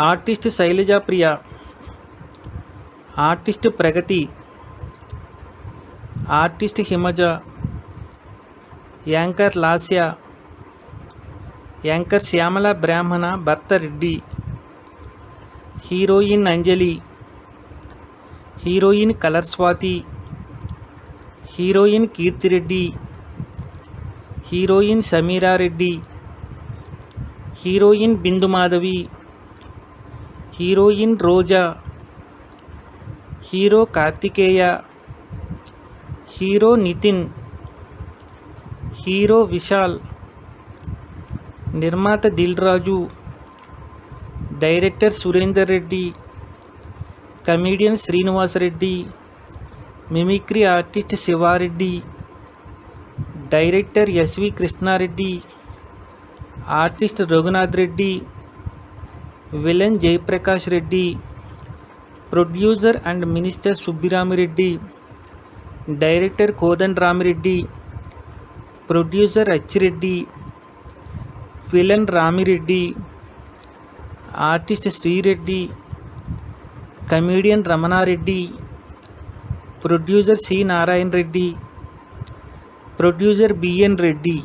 Artist Sailaja Priya artist Pragathi artist Himaja anchor Lasya anchor Syamala బ్రాహ్మణ భర్త Reddy heroine Anjali heroine colour Swathi heroine Keerthi Reddy heroine Sameera Reddy heroine Bindu Madhavi heroine Roja hero Karthikeya hero Nithin hero Vishal నిర్మాత Dil Raju director Surender Reddy comedian Srinivasa Reddy mimicry artist Siva Reddy director S V Krishna Reddy artist Raghunath Reddy villain Jayaprakash Reddy producer and minister Subbirami Reddy director Kodanda Rami Reddy producer Achi Reddy villain Rami Reddy artist Sri Reddy comedian Ramana Reddy producer C Narayana Reddy producer B N Reddy.